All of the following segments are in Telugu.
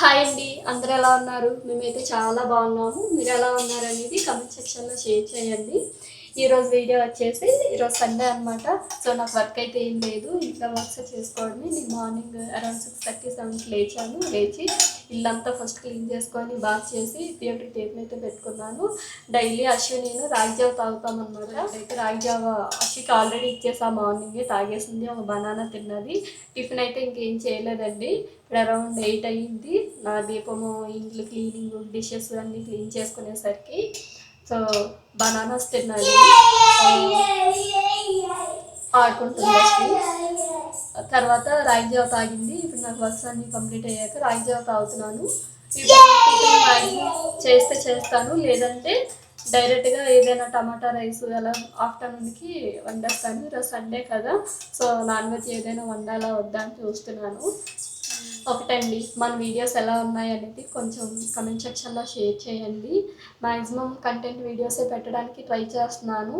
హాయ్ అండి. అందరు ఎలా ఉన్నారు? మేమైతే చాలా బాగున్నాము. మీరు ఎలా ఉన్నారు అనేది కమెంట్ సెక్షన్లో షేర్ చేయండి. ఈరోజు వీడియో వచ్చేసి ఈరోజు సండే అనమాట సో నాకు వర్క్ అయితే ఏం లేదు. ఇంట్లో వర్క్స్ చేసుకోవడమే నేను మార్నింగ్ అరౌండ్ సిక్స్ థర్టీ సెవెన్కి లేచాను. లేచి ఇల్లంతా ఫస్ట్ క్లీన్ చేసుకొని బాగా చేసి దేవుడికి టేప్ అయితే పెట్టుకున్నాను. డైలీ అశ్వి నేను రాగిజావ తాగుతామన్నమాట తాగుతాం అయితే రాగిజావ అశ్వికి ఆల్రెడీ ఇచ్చేసా మార్నింగే తాగేసింది. ఒక బనానా తిన్నది. టిఫిన్ అయితే ఇంకేం చేయలేదండి. ఇప్పుడు అరౌండ్ ఎయిట్ అయ్యింది. నా దీపము ఇంట్లో క్లీనింగ్ డిషెస్ అన్నీ క్లీన్ చేసుకునేసరికి సో బనానాస్ తిన్నది ఆడుకుంటుంది తర్వాత రాగి జావ తాగింది. ఇప్పుడు నాకు వర్క్స్ అన్ని కంప్లీట్ అయ్యాక రాగి జావ తాగుతున్నాను. ఇప్పుడు చేస్తే చేస్తాను. లేదంటే డైరెక్ట్గా ఏదైనా టమాటా రైస్ అలా ఆఫ్టర్నూన్కి వండేస్తాను. ఈరోజు సండే కదా. సో నాన్ వెజ్ ఏదైనా వండాలా వద్దా అని చూస్తున్నాను. ఒకటండి మన వీడియోస్ ఎలా ఉన్నాయి అనేది కొంచెం కమెంట్ సెక్షన్లో షేర్ చేయండి. మ్యాక్సిమం కంటెంట్ వీడియోసే పెట్టడానికి ట్రై చేస్తున్నాను.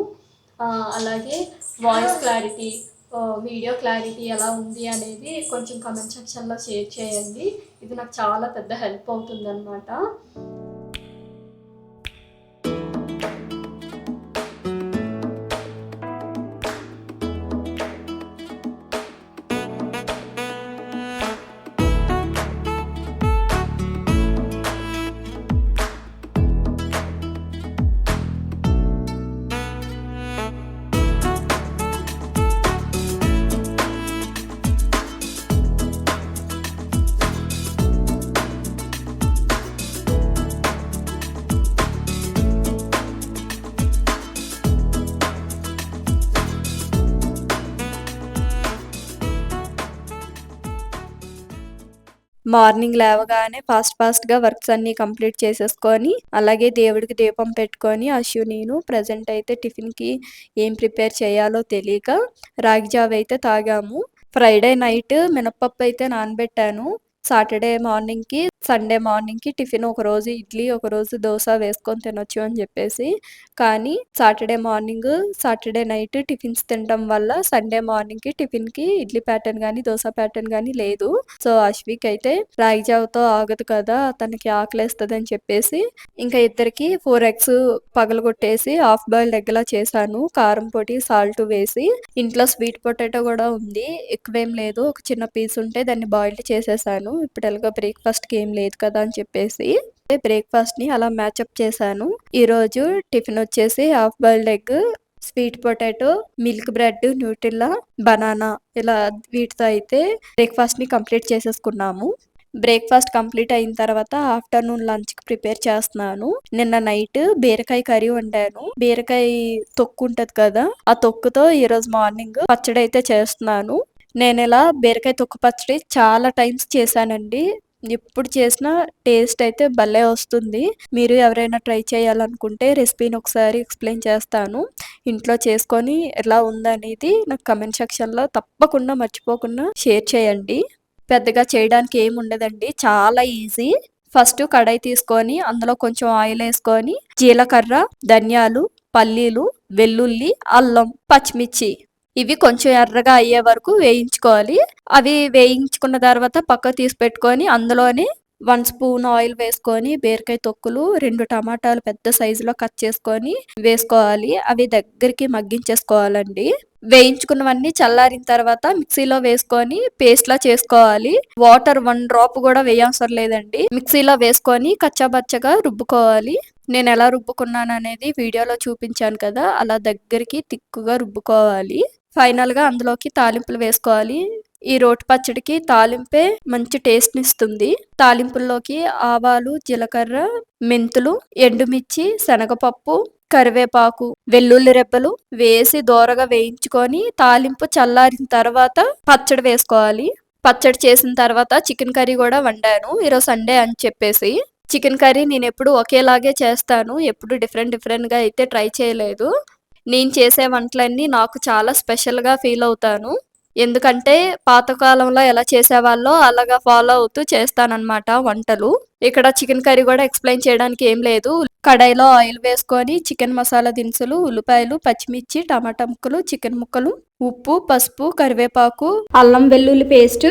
అలాగే వాయిస్ క్లారిటీ వీడియో క్లారిటీ ఎలా ఉంది అనేది కొంచెం కమెంట్ సెక్షన్లో షేర్ చేయండి. ఇది నాకు చాలా పెద్ద హెల్ప్ అవుతుందన్నమాట. మార్నింగ్ లేవగానే ఫాస్ట్ ఫాస్ట్గా వర్క్స్ అన్నీ కంప్లీట్ చేసేసుకొని అలాగే దేవుడికి దీపం పెట్టుకొని అశు నేను ప్రజెంట్ అయితే టిఫిన్కి ఏం ప్రిపేర్ చేయాలో తెలియక రాగి జావ అయితే తాగాము. ఫ్రైడే నైట్ మినప్పప్పు అయితే నానబెట్టాను. సాటర్డే మార్నింగ్కి సండే మార్నింగ్కి టిఫిన్ ఒక రోజు ఇడ్లీ ఒక రోజు దోశ వేసుకొని తినొచ్చు అని చెప్పేసి. కానీ Saturday morning Saturday night tiffins తినడం వల్ల సండే మార్నింగ్కి టిఫిన్కి ఇడ్లీ ప్యాటర్న్ కానీ దోశ ప్యాటర్న్ కానీ లేదు. సో అశ్విక్ అయితే రాగి జావతో ఆగదు కదా తనకి ఆకలేస్తుంది అని చెప్పేసి ఇంకా ఇద్దరికి ఫోర్ ఎగ్స్ పగలగొట్టేసి హాఫ్ బాయిల్డ్ ఎగ్లా చేశాను. కారం పొడి సాల్ట్ వేసి ఇంట్లో స్వీట్ పొటాటో కూడా ఉంది. ఎక్కువేం లేదు. ఒక చిన్న పీస్ ఉంటే దాన్ని బాయిల్డ్ చేసేసాను. ఇప్పుడు ఎలాగో బ్రేక్ఫాస్ట్కి ఏం లేదు లేదు కదా అని చెప్పేసి బ్రేక్ఫాస్ట్ని అలా మ్యాచప్ చేశాను. ఈ రోజు టిఫిన్ వచ్చేసి half boiled egg sweet potato milk bread Nutella banana ఇలా వీటితో అయితే బ్రేక్ఫాస్ట్ని కంప్లీట్ చేసేసుకున్నాము. బ్రేక్ఫాస్ట్ కంప్లీట్ అయిన తర్వాత ఆఫ్టర్నూన్ లంచ్కి ప్రిపేర్ చేస్తున్నాను. నిన్న నైట్ బీరకాయ కర్రీ వండాను. బీరకాయ తొక్కు ఉంటది కదా ఆ తొక్కుతో ఈ రోజు మార్నింగ్ పచ్చడి అయితే చేస్తున్నాను. నేను ఇలా బీరకాయ తొక్కు పచ్చడి చాలా టైమ్స్ చేశానండి. ఎప్పుడు చేసినా టేస్ట్ అయితే భలే వస్తుంది. మీరు ఎవరైనా ట్రై చేయాలనుకుంటే రెసిపీని ఒకసారి ఎక్స్ప్లెయిన్ చేస్తాను. ఇంట్లో చేసుకొని ఎలా ఉందనేది నాకు కమెంట్ సెక్షన్లో తప్పకుండా మర్చిపోకుండా షేర్ చేయండి. పెద్దగా చేయడానికి ఏమి ఉండదండి. చాలా ఈజీ. ఫస్ట్ కడాయి తీసుకొని అందులో కొంచెం ఆయిల్ వేసుకొని జీలకర్ర ధనియాలు పల్లీలు వెల్లుల్లి అల్లం పచ్చిమిర్చి ఇవి కొంచెం ఎర్రగా అయ్యే వరకు వేయించుకోవాలి. అవి వేయించుకున్న తర్వాత పక్క తీసి పెట్టుకొని అందులోనే వన్ స్పూన్ ఆయిల్ వేసుకొని బీరకాయ తొక్కులు రెండు టమాటాలు పెద్ద సైజులో కట్ చేసుకొని వేసుకోవాలి. అవి దగ్గరికి మగ్గించేసుకోవాలండి. వేయించుకున్నవన్నీ చల్లారిన తర్వాత మిక్సీలో వేసుకొని పేస్ట్లా చేసుకోవాలి. వాటర్ వన్ డ్రాప్ కూడా వేయవసరం లేదండి. మిక్సీలో వేసుకొని కచ్చాబచ్చగా రుబ్బుకోవాలి. నేను ఎలా రుబ్బుకున్నాను అనేది వీడియోలో చూపించాను కదా అలా దగ్గరికి తిక్కుగా రుబ్బుకోవాలి. ఫైనల్గా అందులోకి తాలింపులు వేసుకోవాలి. ఈ రోటి పచ్చడికి తాలింపే మంచి టేస్ట్ ఇస్తుంది. తాలింపుల్లోకి ఆవాలు జీలకర్ర మెంతులు ఎండుమిర్చి శనగపప్పు కరివేపాకు వెల్లుల్లి రెబ్బలు వేసి దోరగా వేయించుకొని తాలింపు చల్లారిన తర్వాత పచ్చడి వేసుకోవాలి. పచ్చడి చేసిన తర్వాత చికెన్ కర్రీ కూడా వండాను. ఈరోజు సండే అని చెప్పేసి చికెన్ కర్రీ నేను ఎప్పుడు ఒకేలాగే చేస్తాను. ఎప్పుడు డిఫరెంట్ డిఫరెంట్గా అయితే ట్రై చేయలేదు. నేను చేసే వంటలన్నీ నాకు చాలా స్పెషల్గా ఫీల్ అవుతాను. ఎందుకంటే పాతకాలంలో ఎలా చేసేవాళ్ళో అలాగా ఫాలో అవుతూ చేస్తానన్నమాట వంటలు. ఇక్కడ చికెన్ కర్రీ కూడా ఎక్స్ప్లెయిన్ చేయడానికి ఏం లేదు. కడాయిలో ఆయిల్ వేసుకొని చికెన్ మసాలా దినుసులు ఉల్లిపాయలు పచ్చిమిర్చి టమాటా ముక్కలు చికెన్ ముక్కలు ఉప్పు పసుపు కరివేపాకు అల్లం వెల్లుల్లి పేస్ట్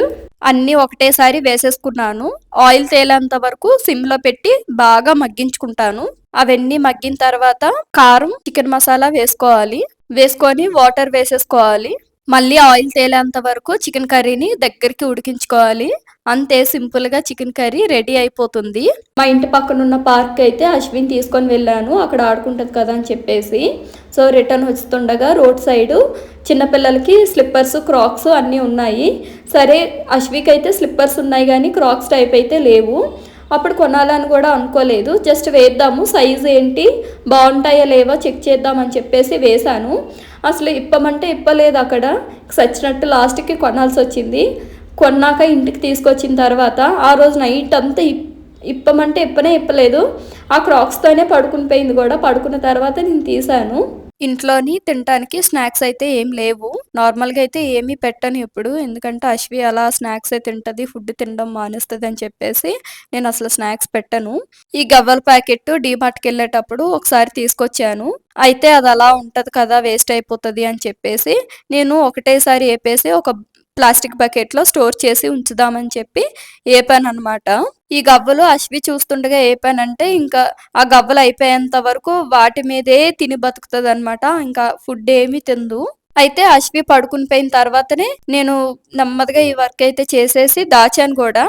అన్నీ ఒకటేసారి వేసేసుకున్నాను. ఆయిల్ తేలేంత వరకు సిమ్లో పెట్టి బాగా మగ్గించుకుంటాను. అవన్నీ మగ్గిన తర్వాత కారం చికెన్ మసాలా వేసుకోవాలి. వేసుకొని వాటర్ వేసేసుకోవాలి. మళ్ళీ ఆయిల్ తేలేంత వరకు చికెన్ కర్రీని దగ్గరికి ఉడికించుకోవాలి. అంతే సింపుల్గా చికెన్ కర్రీ రెడీ అయిపోతుంది. మా ఇంటి పక్కన ఉన్న పార్క్ అయితే అశ్విన్ తీసుకొని వెళ్ళాను. అక్కడ ఆడుకుంటుంది కదా అని చెప్పేసి. సో రిటర్న్ వస్తుండగా రోడ్ సైడ్ చిన్నపిల్లలకి స్లిప్పర్స్ క్రాక్స్ అన్నీ ఉన్నాయి. సరే అశ్విక్ అయితే స్లిప్పర్స్ ఉన్నాయి కానీ క్రాక్స్ టైప్ అయితే లేవు. అప్పుడు కొనాలని కూడా అనుకోలేదు. జస్ట్ వేద్దాము. సైజ్ ఏంటి? బాగుంటాయా లేవా చెక్ చేద్దామని చెప్పేసి వేశాను. అసలు ఇప్పమంటే ఇప్పలేదు అక్కడ. సచ్చినట్టు లాస్ట్కి కొనాల్సి వచ్చింది కొన్నాక ఇంటికి తీసుకొచ్చిన తర్వాత ఆ రోజు నైట్ అంతా ఇప్ ఇప్పమంటే ఇప్పనే ఇప్పలేదు. ఆ క్రాక్స్తోనే పడుకుని పోయింది కూడా. పడుకున్న తర్వాత నేను తీసాను ఇంట్లోని తినడానికి స్నాక్స్ అయితే ఏం లేవు. నార్మల్గా అయితే ఏమీ పెట్టను ఇప్పుడు ఎందుకంటే అశ్వి అలా స్నాక్స్ అయితే తింటది ఫుడ్ తినడం మానేస్తుంది అని చెప్పేసి నేను అసలు స్నాక్స్ పెట్టను. ఈ గవ్వల ప్యాకెట్ డీమార్ట్కి వెళ్ళేటప్పుడు ఒకసారి తీసుకొచ్చాను. అయితే అది అలా ఉంటుంది కదా వేస్ట్ అయిపోతుంది అని చెప్పేసి నేను ఒకటేసారి వేపేసి ఒక ప్లాస్టిక్ బకెట్లో స్టోర్ చేసి ఉంచుదామని చెప్పి వేపాను అనమాట ఈ గవ్వలు అశ్వి చూస్తుండగా ఏపానంటే ఇంకా ఆ గవ్వలు అయిపోయేంత వరకు వాటి మీదే తిని బతుకుతుంది అనమాట ఇంకా ఫుడ్ ఏమీ తిందు. అయితే అశ్వి పడుకుని పోయిన తర్వాతనే నేను నెమ్మదిగా ఈ వర్క్ అయితే చేసేసి దాచాను కూడా.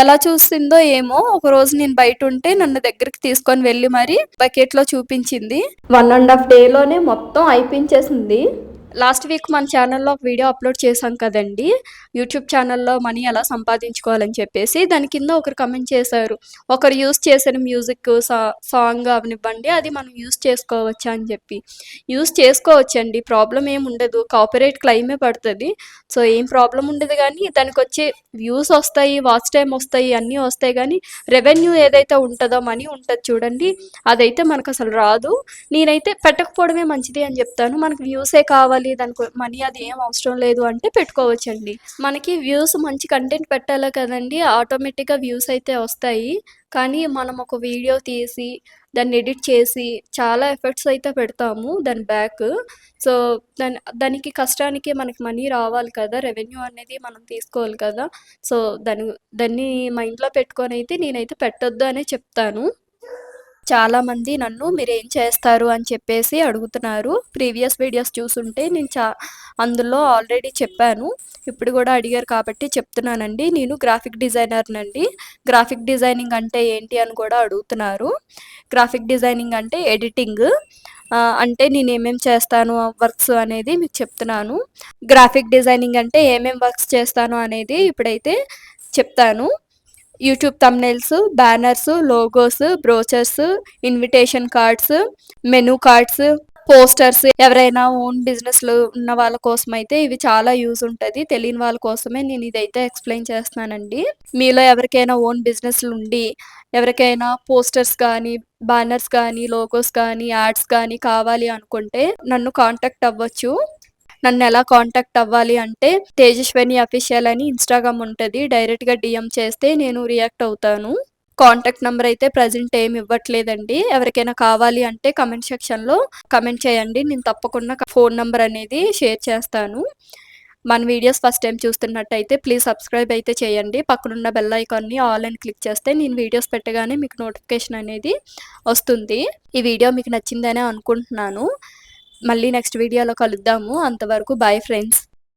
ఎలా చూసిందో ఏమో ఒక రోజు నేను బయట ఉంటే నన్ను దగ్గరికి తీసుకొని వెళ్ళి మరి బకెట్లో చూపించింది. వన్ అండ్ హాఫ్ డే లోనే మొత్తం అయిపించేసింది. లాస్ట్ వీక్ మన ఛానల్లో ఒక వీడియో అప్లోడ్ చేశాం కదండి. యూట్యూబ్ ఛానల్లో మనీ ఎలా సంపాదించుకోవాలని చెప్పేసి దాని కింద ఒకరు కమెంట్ చేశారు. ఒకరు యూస్ చేసిన మ్యూజిక్ సా సాంగ్ అవనివ్వండి అది మనం యూస్ చేసుకోవచ్చా అని చెప్పి. యూస్ చేసుకోవచ్చండి ప్రాబ్లం ఏమి ఉండదు. కాపరేట్ క్లైమే పడుతుంది. సో ఏం ప్రాబ్లం ఉండదు కానీ దానికి వచ్చే వ్యూస్ వస్తాయి వాచ్ టైం వస్తాయి అన్నీ వస్తాయి కానీ రెవెన్యూ ఏదైతే ఉంటుందో మనీ ఉంటుంది చూడండి అదైతే మనకు అసలు రాదు. నేనైతే పెట్టకపోవడమే మంచిది అని చెప్తాను. మనకు వ్యూసే కావాలి దానికి మనీ అది ఏం అవసరం లేదు అంటే పెట్టుకోవచ్చండి. మనకి వ్యూస్ మంచి కంటెంట్ పెట్టాలి కదండి ఆటోమేటిక్గా వ్యూస్ అయితే వస్తాయి. కానీ మనం ఒక వీడియో తీసి దాన్ని ఎడిట్ చేసి చాలా ఎఫర్ట్స్ అయితే పెడతాము దాని బ్యాక్ సో దాని దానికి కష్టానికి మనకి మనీ రావాలి కదా రెవెన్యూ అనేది మనం తీసుకోవాలి కదా. సో దాని దాన్ని మైండ్లో పెట్టుకొని అయితే నేనైతే పెట్టొద్దు అనే చెప్తాను. చాలామంది నన్ను మీరు ఏం చేస్తారు అని చెప్పేసి అడుగుతున్నారు. ప్రీవియస్ వీడియోస్ చూసుంటే నేను చా అందులో ఆల్రెడీ చెప్పాను. ఇప్పుడు కూడా అడిగారు కాబట్టి చెప్తున్నానండి. నేను గ్రాఫిక్ డిజైనర్నండి. గ్రాఫిక్ డిజైనింగ్ అంటే ఏంటి అని కూడా అడుగుతున్నారు. గ్రాఫిక్ డిజైనింగ్ అంటే ఎడిటింగ్. అంటే నేను ఏమేం చేస్తాను వర్క్స్ అనేది మీకు చెప్తున్నాను. గ్రాఫిక్ డిజైనింగ్ అంటే ఏమేం వర్క్స్ చేస్తాను అనేది ఇప్పుడైతే చెప్తాను. YouTube thumbnails banners logos brochures invitation cards menu cards posters ఎవరైనా ఓన్ బిజినెస్లు ఉన్న వాళ్ళ కోసం అయితే ఇవి చాలా యూజ్ ఉంటుంది. తెలియని వాళ్ళ కోసమే నేను ఇదైతే ఎక్స్ప్లెయిన్ చేస్తున్నానండి. మీలో ఎవరికైనా ఓన్ బిజినెస్లు ఉండి ఎవరికైనా పోస్టర్స్ కానీ బ్యానర్స్ కానీ లోగోస్ కానీ యాడ్స్ కానీ కావాలి అనుకుంటే నన్ను కాంటాక్ట్ అవ్వచ్చు. నన్ను ఎలా కాంటాక్ట్ అవ్వాలి అంటే తేజస్వని అఫీషియల్ అని ఇన్స్టాగ్రామ్ ఉంటుంది. డైరెక్ట్గా డిఎం చేస్తే నేను రియాక్ట్ అవుతాను. కాంటాక్ట్ నెంబర్ అయితే ప్రజెంట్ ఏమి ఇవ్వట్లేదండి. ఎవరికైనా కావాలి అంటే కమెంట్ సెక్షన్లో కమెంట్ చేయండి. నేను తప్పకుండా ఫోన్ నెంబర్ అనేది షేర్ చేస్తాను. మన వీడియోస్ ఫస్ట్ టైం చూస్తున్నట్టయితే ప్లీజ్ సబ్స్క్రైబ్ అయితే చేయండి. పక్కనున్న బెల్ ఐకాన్ని ఆల్ అని క్లిక్ చేస్తే నేను వీడియోస్ పెట్టగానే మీకు నోటిఫికేషన్ అనేది వస్తుంది. ఈ వీడియో మీకు నచ్చిందనే అనుకుంటున్నాను. మళ్ళీ నెక్స్ట్ వీడియోలో కలుద్దాము. అంతవరకు బాయ్ ఫ్రెండ్స్